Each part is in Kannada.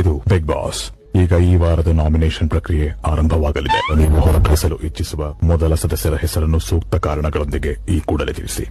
ಇದು ಬಿಗ್ ಬಾಸ್ ಈಗ ಈ ವಾರದ ನಾಮಿನೇಷನ್ ಪ್ರಕ್ರಿಯೆ ಆರಂಭವಾಗಲಿದೆ. ನೀವು ಹೊರಟಿಸಲು ಇಚ್ಛಿಸುವ ಮೊದಲ ಸದಸ್ಯರ ಹೆಸರನ್ನು ಸೂಕ್ತ ಕಾರಣಗಳೊಂದಿಗೆ ಈ ಕೂಡಲೇ ತಿಳಿಸಿ.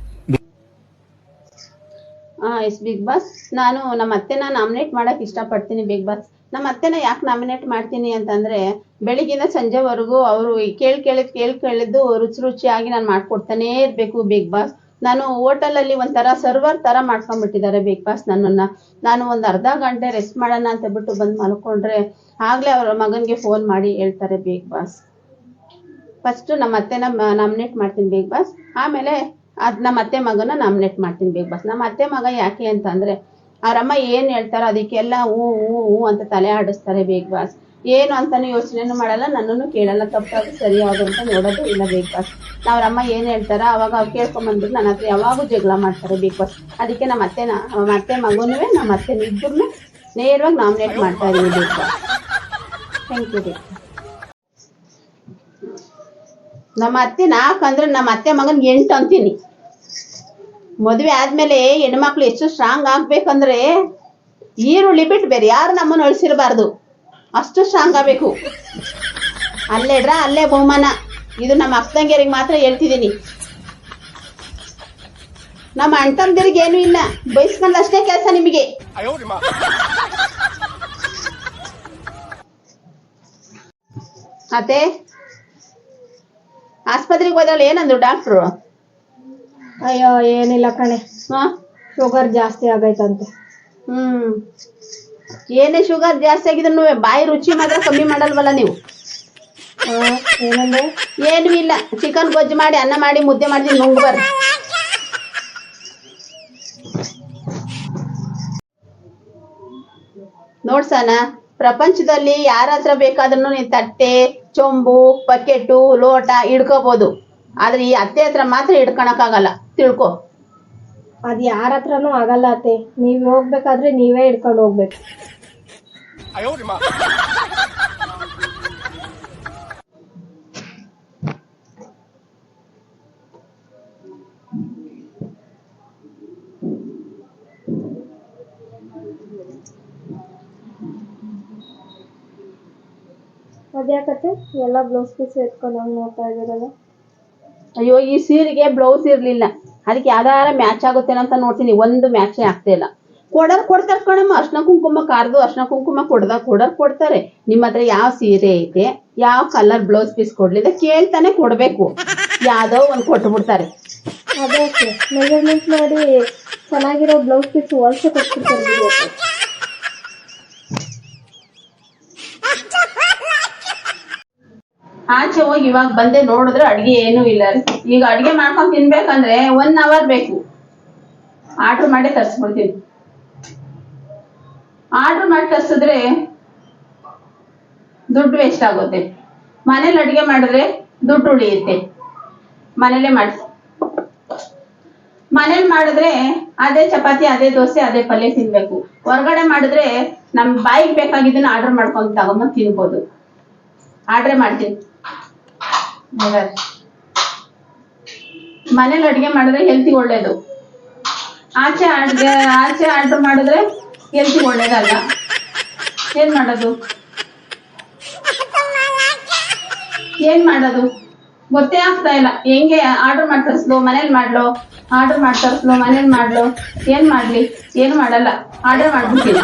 ಎಸ್ ಬಿಗ್ ಬಾಸ್ ನಾನು ನಮ್ಮ ಅತ್ತೆನ ನಾಮಿನೇಟ್ ಮಾಡಕ್ ಇಷ್ಟಪಡ್ತೀನಿ ಬಿಗ್ ಬಾಸ್ ನಮ್ಮ ಅತ್ತೆನ ಯಾಕೆ ನಾಮಿನೇಟ್ ಮಾಡ್ತೀನಿ ಅಂತಂದ್ರೆ ಬೆಳಿಗ್ಗೆ ಸಂಜೆವರೆಗೂ ಅವರು ಕೇಳ್ ಕೇಳಿದ್ ಕೇಳ್ ಕೇಳಿದ್ದು ರುಚಿ ರುಚಿಯಾಗಿ ನಾನು ಮಾಡ್ಕೊಡ್ತಾನೆ ಇರ್ಬೇಕು ಬಿಗ್ ಬಾಸ್ ನಾನು ಹೋಟೆಲ್ ಅಲ್ಲಿ ಒಂಥರ ಸರ್ವರ್ ತರ ಮಾಡ್ಕೊಂಡ್ಬಿಟ್ಟಿದ್ದಾರೆ ಬಿಗ್ ಬಾಸ್ ನನ್ನನ್ನ. ನಾನು ಒಂದು ಅರ್ಧ ಗಂಟೆ ರೆಸ್ಟ್ ಮಾಡೋಣ ಅಂತ ಬಿಟ್ಟು ಬಂದು ಮಲ್ಕೊಂಡ್ರೆ ಆಗ್ಲೇ ಅವ್ರ ಮಗನ್ಗೆ ಫೋನ್ ಮಾಡಿ ಹೇಳ್ತಾರೆ ಬಿಗ್ ಬಾಸ್ ಫಸ್ಟ್ ನಮ್ಮ ಅತ್ತೆನ ನಾಮಿನೇಟ್ ಮಾಡ್ತೀನಿ ಬಿಗ್ ಬಾಸ್ ಆಮೇಲೆ ಅದ್ ನಮ್ಮ ಅತ್ತೆ ಮಗನ ನಾಮಿನೇಟ್ ಮಾಡ್ತೀನಿ ಬಿಗ್ ಬಾಸ್ ನಮ್ಮ ಅತ್ತೆ ಮಗ ಯಾಕೆ ಅಂತಂದ್ರೆ ಅವ್ರಮ್ಮ ಏನ್ ಹೇಳ್ತಾರೋ ಅದಕ್ಕೆಲ್ಲ ಹೂ ಹೂ ಹೂ ಅಂತ ತಲೆ ಆಡಿಸ್ತಾರೆ ಬಿಗ್ ಬಾಸ್ ಏನು ಅಂತಾನು ಯೋಚನೆನೂ ಮಾಡಲ್ಲ, ನನ್ನನ್ನು ಕೇಳಲ್ಲ, ತಪ್ಪಾಗಿ ಸರಿ ಅಂತ ನೋಡೋದು ಇಲ್ಲ ಬಿಗ್ ಬಾಸ್ ಅವ್ರಮ್ಮ ಏನು ಹೇಳ್ತಾರ ಅವಾಗ ಅವ್ರು ಕೇಳ್ಕೊಂಬಂದ್ಬಿಟ್ಟು ನನ್ನ ಹತ್ರ ಯಾವಾಗೂ ಜಗಳ ಮಾಡ್ತಾರೆ ಬಿಗ್ ಅದಕ್ಕೆ ನಮ್ಮ ಅತ್ತೆನ ನಮ್ಮ ಅತ್ತೆ ಮಗುನೂ ನಮ್ಮ ಅತ್ತೆ ಇದ್ರೂ ನೇರವಾಗಿ ನಾಮಿನೇಟ್ ಮಾಡ್ತಾ ಇದೀವಿ ಬಿಗ್ ಥ್ಯಾಂಕ್ ಯು ಬಿಗ್ ನಮ್ಮ ಅತ್ತೆ ನಾಲ್ಕು ಅಂದ್ರೆ ನಮ್ಮ ಅತ್ತೆ ಮಗನ್ ಎಂಟು ಅಂತೀನಿ. ಮದುವೆ ಆದ್ಮೇಲೆ ಹೆಣ್ಮಕ್ಳು ಎಷ್ಟು ಸ್ಟ್ರಾಂಗ್ ಆಗ್ಬೇಕಂದ್ರೆ ಈರುಳ್ಳಿ ಬಿಟ್ಟು ಬೇರೆ ಯಾರು ನಮ್ಮನ್ನು ಅಳಿಸಿರಬಾರ್ದು. ಅಷ್ಟು ಸ್ಟ್ರಾಂಗ್ ಆಗಬೇಕು. ಅಲ್ಲೇ ಇಡ್ರ ಅಲ್ಲೇ ಬಹುಮಾನ. ಇದು ನಮ್ಮ ಅಕ್ಕಂಗಿಯರಿಗೆ ಮಾತ್ರ ಹೇಳ್ತಿದ್ದೀನಿ. ನಮ್ಮ ಅಣ್ತಂದಿರಿಗೆ ಏನು ಇಲ್ಲ. ಬಯಸ್ಕೊಂಡ್ ಅಷ್ಟೇ ಕೆಲಸ ನಿಮಗೆ. ಅತ್ತೆ ಆಸ್ಪತ್ರೆಗೆ ಹೋದವಳು ಏನಂದ್ರು ಡಾಕ್ಟ್ರು ಅಯ್ಯೋ ಏನಿಲ್ಲ ಕಣೆ. ಹಾ? ಶುಗರ್ ಜಾಸ್ತಿ ಆಗೈತಂತೆ. ಹ್ಮ್. ಏನೇ ಶುಗರ್ ಜಾಸ್ತಿ ಆಗಿದ್ರು ಬಾಯಿ ರುಚಿ ಮಾತ್ರ ಕಮ್ಮಿ ಮಾಡಲ್ವಲ್ಲ ನೀವು? ಏನು ಏನೂ ಇಲ್ಲ. ಚಿಕನ್ ಗೊಜ್ಜು ಮಾಡಿ ಅನ್ನ ಮಾಡಿ ಮುದ್ದೆ ಮಾಡಿ ನುಂಗ್ ಬರ್ರಿ. ನೋಡ್ಸಣ ಪ್ರಪಂಚದಲ್ಲಿ ಯಾರ ಹತ್ರ ಬೇಕಾದ್ರೂ ನೀನ್ ತಟ್ಟೆ ಚೊಂಬು ಬಕೆಟು ಲೋಟ ಹಿಡ್ಕೋಬಹುದು ಆದ್ರೆ ಈ ಅತ್ತೆ ಹತ್ರ ಮಾತ್ರ ಹಿಡ್ಕೊಳಕ್ಕಾಗಲ್ಲ ತಿಳ್ಕೊ. ಅದ್ ಯಾರ ಹತ್ರನೂ ಆಗಲ್ಲ ಅತ್ತೆ. ನೀವ್ ಹೋಗ್ಬೇಕಾದ್ರೆ ನೀವೇ ಹಿಡ್ಕೊಂಡು ಹೋಗ್ಬೇಕು. ಅದ್ಯಾಕತ್ತೆ ಎಲ್ಲ ಬ್ಲೌಸ್ ಪೀಸ್ ಎತ್ಕೊಂಡು ನೋಡ್ತಾ ಇದ್ದೀರಲ್ಲ? ಅಯ್ಯೋ, ಈ ಸೀರೆಗೆ ಬ್ಲೌಸ್ ಇರ್ಲಿಲ್ಲ. ಅದಕ್ಕೆ ಯಾವ್ದಾರ ಮ್ಯಾಚ್ ಆಗುತ್ತೇನ ಅಂತ ನೋಡ್ತೀನಿ. ಒಂದು ಮ್ಯಾಚೇ ಆಗ್ತಾ ಇಲ್ಲ. ಕೊಡೋರ್ ಕೊಡ್ತಾರೆ ಕಣಮ್ಮ. ಅರ್ಶನ ಕುಂಕುಮ ಕಾರ್ದು ಅರ್ಶನ ಕುಂಕುಮ ಕೊಡ್ದ ಕೊಡೋರ್ ಕೊಡ್ತಾರೆ. ನಿಮ್ಮ ಹತ್ರ ಯಾವ ಸೀರೆ ಐತೆ, ಯಾವ ಕಲರ್ ಬ್ಲೌಸ್ ಪೀಸ್ ಕೊಡ್ಲಿದೆ ಕೇಳ್ತಾನೆ ಕೊಡ್ಬೇಕು. ಯಾವ್ದೋ ಒಂದ್ ಕೊಟ್ಟು ಬಿಡ್ತಾರೆ ಮೆಜರ್ಮೆಂಟ್ ಮಾಡಿ ಚೆನ್ನಾಗಿರೋ ಬ್ಲೌಸ್ ಪೀಸ್ ವರ್ಷ ಕೊಟ್ಬಿಡ್ತಾರೆ ಬಿಡಿ ಅತ್ತೆ. ಆಚೆ ಹೋಗಿ ಇವಾಗ ಬಂದೆ ನೋಡಿದ್ರೆ ಅಡ್ಗೆ ಏನು ಇಲ್ಲ. ಈಗ ಅಡ್ಗೆ ಮಾಡ್ಕೊಂಡ್ ತಿನ್ಬೇಕಂದ್ರೆ ಒನ್ ಅವರ್ ಬೇಕು. ಆರ್ಡರ್ ಮಾಡಿ ತರ್ಸ್ಬಿಡ್ತೀನಿ ಆರ್ಡರ್ ಮಾಡಿ ತರ್ಸಿದ್ರೆ ದುಡ್ಡು ವೇಸ್ಟ್ ಆಗುತ್ತೆ. ಮನೇಲಿ ಅಡಿಗೆ ಮಾಡಿದ್ರೆ ದುಡ್ಡು ಉಳಿಯುತ್ತೆ. ಮನೇಲೆ ಮಾಡಿ ಮನೇಲಿ ಮಾಡಿದ್ರೆ ಅದೇ ಚಪಾತಿ, ಅದೇ ದೋಸೆ, ಅದೇ ಪಲ್ಯ ತಿನ್ಬೇಕು. ಹೊರಗಡೆ ಮಾಡಿದ್ರೆ ನಮ್ ಬಾಯಿಗೆ ಬೇಕಾಗಿದ್ದನ್ನ ಆರ್ಡರ್ ಮಾಡ್ಕೊಂಡು ತಗೊಂಬಂದ್ ತಿನ್ಬೋದು. ಆರ್ಡ್ರೆ ಮಾಡ್ತೀನಿ. ಮನೇಲಿ ಅಡ್ಗೆ ಮಾಡಿದ್ರೆ ಹೆಲ್ತಿ ಒಳ್ಳೇದು. ಆಚೆ ಅಡ್ಗೆ, ಆಚೆ ಆರ್ಡರ್ ಮಾಡಿದ್ರೆ ಹೆಲ್ತಿ ಒಳ್ಳೇದಲ್ಲ. ಏನ್ ಮಾಡೋದು? ಏನ್ ಮಾಡೋದು? ಗೊತ್ತೇ ಆಗ್ತಾ ಇಲ್ಲ. ಹೆಂಗೆ ಆರ್ಡರ್ ಮಾಡಿ ಮನೇಲಿ ಮಾಡ್ಲೋ? ಆರ್ಡರ್ ಮಾಡಿ ಮನೇಲಿ ಮಾಡ್ಲೋ? ಏನ್ ಮಾಡ್ಲಿ? ಏನು ಮಾಡಲ್ಲ. ಆರ್ಡರ್ ಮಾಡ್ಬಿಡ್ತೀನಿ